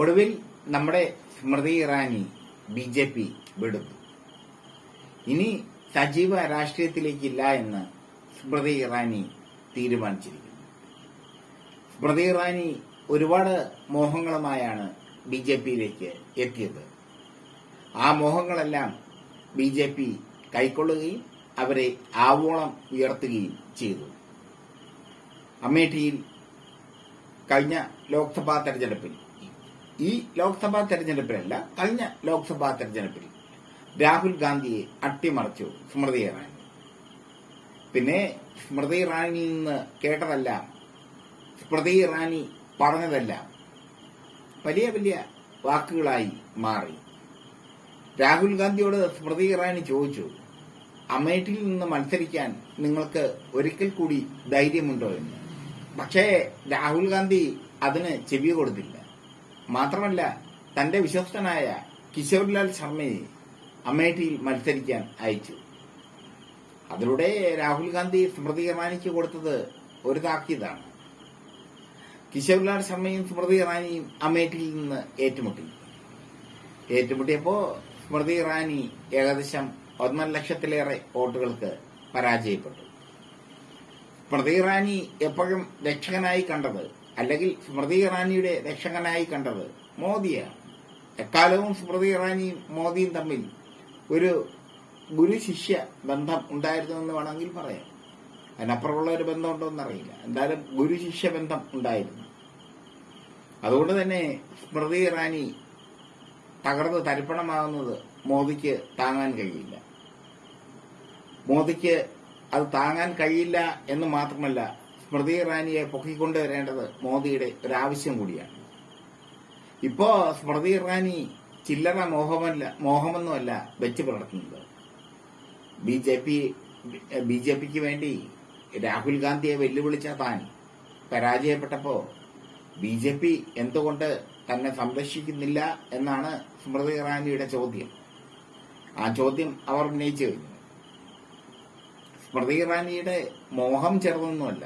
ഒടുവിൽ നമ്മുടെ Smriti Irani B J P വിടും ഇനി സജീവ രാഷ്ട്രീയത്തിലേക്കില്ല എന്ന് സ്മൃതി ഇറാനി തീരുമാനിച്ചിരിക്കുന്നു. സ്മൃതി ഇറാനി ഒരുപാട് മോഹങ്ങളുമായാണ് ബി ജെ പിയിലേക്ക് എത്തിയത്. ആ മോഹങ്ങളെല്ലാം ബി ജെ പി കൈക്കൊള്ളുകയും അവരെ ആവോളം ഉയർത്തുകയും ചെയ്തു. അമേഠിയിൽ കഴിഞ്ഞ ലോക്സഭാ തെരഞ്ഞെടുപ്പിൽ ഈ ലോക്സഭാ തെരഞ്ഞെടുപ്പിലല്ല കഴിഞ്ഞ ലോക്സഭാ തെരഞ്ഞെടുപ്പിൽ രാഹുൽ ഗാന്ധിയെ അട്ടിമറിച്ചു സ്മൃതി ഇറാനി. പിന്നെ സ്മൃതി ഇറാനിയിൽ നിന്ന് കേട്ടതെല്ലാം സ്മൃതി ഇറാനി പറഞ്ഞതെല്ലാം വലിയ വലിയ വാക്കുകളായി മാറി. രാഹുൽ ഗാന്ധിയോട് സ്മൃതി ഇറാനി ചോദിച്ചു അമേഠിയിൽ നിന്ന് മത്സരിക്കാൻ നിങ്ങൾക്ക് ഒരിക്കൽ കൂടി ധൈര്യമുണ്ടോ? എന്ന്. പക്ഷേ രാഹുൽ ഗാന്ധി അതിന് ചെവി കൊടുത്തില്ല. മാത്രമല്ല തന്റെ വിശ്വസ്തനായ കിശോർലാൽ ശർമ്മയെ അമേഠിയിൽ മത്സരിക്കാൻ അയച്ചു. അതിലൂടെ രാഹുൽ ഗാന്ധി സ്മൃതി ഇറാനിക്ക് കൊടുത്തത് ഒരു താക്കീതാണ്. കിശോർലാൽ ശർമ്മയും സ്മൃതി ഇറാനിയും അമേഠിയിൽ നിന്ന് ഏറ്റുമുട്ടി. ഏറ്റുമുട്ടിയപ്പോ സ്മൃതി ഇറാനി ഏകദേശം ഒന്നര ലക്ഷത്തിലേറെ വോട്ടുകൾക്ക് പരാജയപ്പെട്ടു. സ്മൃതി ഇറാനി എപ്പോഴും രക്ഷകനായി കണ്ടത് അല്ലെങ്കിൽ സ്മൃതി ഇറാനിയുടെ രക്ഷകനായി കണ്ടത് മോദിയാണ്. എക്കാലവും സ്മൃതി ഇറാനിയും മോദിയും തമ്മിൽ ഒരു ഗുരു ശിഷ്യ ബന്ധം ഉണ്ടായിരുന്നു എന്ന് വേണമെങ്കിൽ പറയാം. അതിനപ്പുറമുള്ള ഒരു ബന്ധമുണ്ടോ എന്നറിയില്ല എന്തായാലും ഗുരു ശിഷ്യ ബന്ധം ഉണ്ടായിരുന്നു. അതുകൊണ്ട് തന്നെ സ്മൃതി ഇറാനി തകർന്ന് തരിപ്പണമാകുന്നത് മോദിക്ക് താങ്ങാൻ കഴിയില്ല. മോദിക്ക് അത് താങ്ങാൻ കഴിയില്ല എന്ന് മാത്രമല്ല സ്മൃതി ഇറാനിയെ പൊക്കിക്കൊണ്ടുവരേണ്ടത് മോദിയുടെ ഒരാവശ്യം കൂടിയാണ്. ഇപ്പോ സ്മൃതി ഇറാനി ചില്ലറ മോഹമല്ല മോഹമൊന്നുമല്ല വെച്ച് പുലർത്തുന്നത്. B J P B J പിക്ക് വേണ്ടി രാഹുൽ ഗാന്ധിയെ വെല്ലുവിളിച്ച താൻ പരാജയപ്പെട്ടപ്പോ ബി ജെ പി എന്തുകൊണ്ട് തന്നെ സംരക്ഷിക്കുന്നില്ല എന്നാണ് സ്മൃതി ഇറാനിയുടെ ചോദ്യം. ആ ചോദ്യം അവർ ഉന്നയിച്ചു കഴിഞ്ഞു. സ്മൃതി ഇറാനിയുടെ മോഹം ചെറുതൊന്നുമല്ല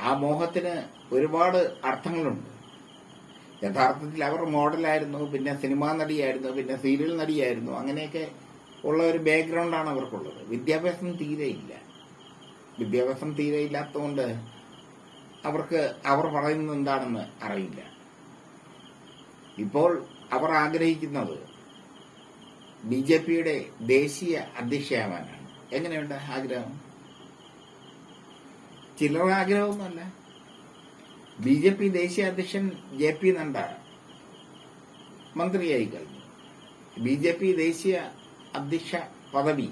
ആ മോഹത്തിന് ഒരുപാട് അർത്ഥങ്ങളുണ്ട്. യഥാർത്ഥത്തിൽ അവർ മോഡലായിരുന്നു പിന്നെ സിനിമാ നടിയായിരുന്നു പിന്നെ സീരിയൽ നടിയായിരുന്നു അങ്ങനെയൊക്കെ ഉള്ള ഒരു ബാക്ക്ഗ്രൗണ്ടാണ് അവർക്കുള്ളത്. വിദ്യാഭ്യാസം തീരെയില്ല വിദ്യാഭ്യാസം തീരെ ഇല്ലാത്തതുകൊണ്ട് അവർക്ക് അവർ പറയുന്നത് എന്താണെന്ന് അറിയില്ല. ഇപ്പോൾ അവർ ആഗ്രഹിക്കുന്നത് ബി ജെ പിയുടെ ദേശീയ അധ്യക്ഷയാവാനാണ്. എങ്ങനെയുണ്ട് ആഗ്രഹം? ചില്ലറ ആഗ്രഹമൊന്നുമല്ല ബി ജെ പി ദേശീയ അധ്യക്ഷൻ ജെ പി നഡ്ഡ മന്ത്രിയായി കഴിഞ്ഞു. ബി ജെ പി ദേശീയ അധ്യക്ഷ പദവി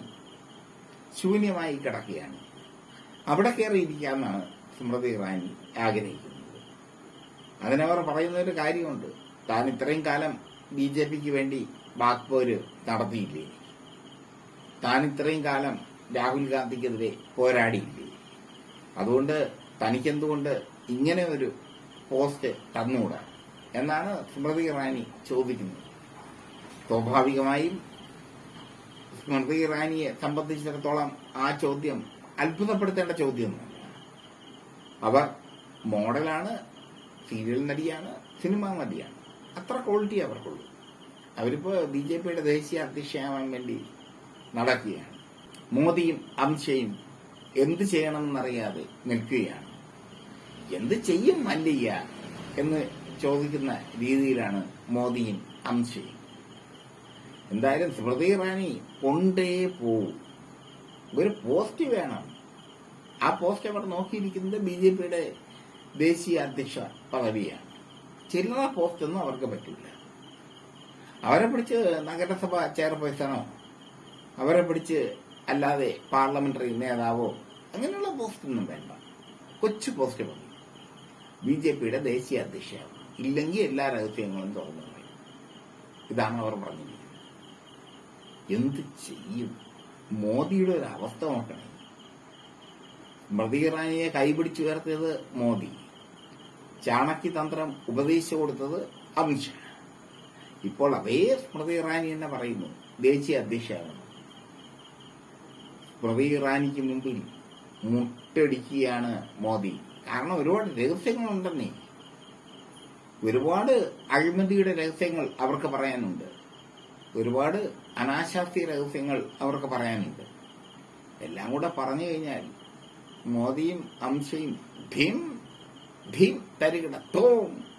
ശൂന്യമായി കിടക്കുകയാണ്. അവിടെ കയറിയിരിക്കാമെന്നാണ് സ്മൃതി ഇറാനി ആഗ്രഹിക്കുന്നത്. അതിനവർ പറയുന്ന ഒരു കാര്യമുണ്ട്. താൻ ഇത്രയും കാലം ബി ജെ പിക്ക് വേണ്ടി ബാക്പോര് നടത്തിയില്ലേ? താൻ ഇത്രയും കാലം രാഹുൽ ഗാന്ധിക്കെതിരെ പോരാടിയില്ലേ? അതുകൊണ്ട് തനിക്കെന്തുകൊണ്ട് ഇങ്ങനെ ഒരു പോസ്റ്റ് തന്നുകൂടാ? എന്നാണ് സ്മൃതി ഇറാനി ചോദിക്കുന്നത്. സ്വാഭാവികമായും സ്മൃതി ഇറാനിയെ സംബന്ധിച്ചിടത്തോളം ആ ചോദ്യം അത്ഭുതപ്പെടുത്തേണ്ട ചോദ്യം അവർ മോഡലാണ് സീരിയൽ നടിയാണ് സിനിമാ നടിയാണ്. അത്ര ക്വാളിറ്റി അവർക്കുള്ളൂ. അവരിപ്പോ ബി ജെ പിയുടെ ദേശീയ അധ്യക്ഷയാവാൻ വേണ്ടി നടക്കുകയാണ്. മോദിയും അമിത്ഷയും എന്ത് ചെയ്യണം എന്നറിയാതെ നിൽക്കുകയാണ്. എന്ത് ചെയ്യും മല്ലിയ എന്ന് ചോദിക്കുന്ന രീതിയിലാണ് മോദിയും അംശയും. എന്തായാലും സ്മൃതി ഇറാനി കൊണ്ടേ പോവും. ഒരു പോസ്റ്റ് വേണം. ആ പോസ്റ്റ് അവർ നോക്കിയിരിക്കുന്നത് ബി ജെ പിയുടെ ദേശീയ അധ്യക്ഷ പദവിയാണ്. ചില്ലറ പോസ്റ്റ് ഒന്നും അവർക്ക് പറ്റില്ല അവരെ പിടിച്ച് നഗരസഭ ചെയർപേഴ്സണോ അവരെ പിടിച്ച് അല്ലാതെ പാർലമെന്ററി നേതാവോ അങ്ങനെയുള്ള പോസ്റ്റൊന്നും വേണ്ട. കൊച്ചു പോസ്റ്റ് മതി. ബി ജെ പിയുടെ ദേശീയ അധ്യക്ഷയാവും ഇല്ലെങ്കിൽ എല്ലാ രഹസ്യങ്ങളും തുറന്നു ഇതാണ് അവർ പറഞ്ഞിരിക്കുന്നത്. എന്ത് ചെയ്യും? മോദിയുടെ ഒരു അവസ്ഥ നോക്കണേ. സ്മൃതി ഇറാനിയെ കൈപിടിച്ചു ഉയർത്തിയത് മോദി. ചാണക്യതന്ത്രം ഉപദേശിച്ചു കൊടുത്തത് അമിത്ഷാ ഇപ്പോൾ അതേ സ്മൃതി ഇറാനി തന്നെ പറയുന്നു. ദേശീയ അധ്യക്ഷയാണ് സ്മൃതി ഇറാനിക്ക് മുമ്പിൽ മുട്ടടിക്കുകയാണ് മോദി. കാരണം ഒരുപാട് രഹസ്യങ്ങളുണ്ടെന്നേ. ഒരുപാട് അഴിമതിയുടെ രഹസ്യങ്ങൾ അവർക്ക് പറയാനുണ്ട്. ഒരുപാട് അനാശാസ്തി രഹസ്യങ്ങൾ അവർക്ക് പറയാനുണ്ട്. എല്ലാം കൂടെ പറഞ്ഞു കഴിഞ്ഞാൽ മോദിയും അംശയും ഭീം ഭീം തരികിട തോം.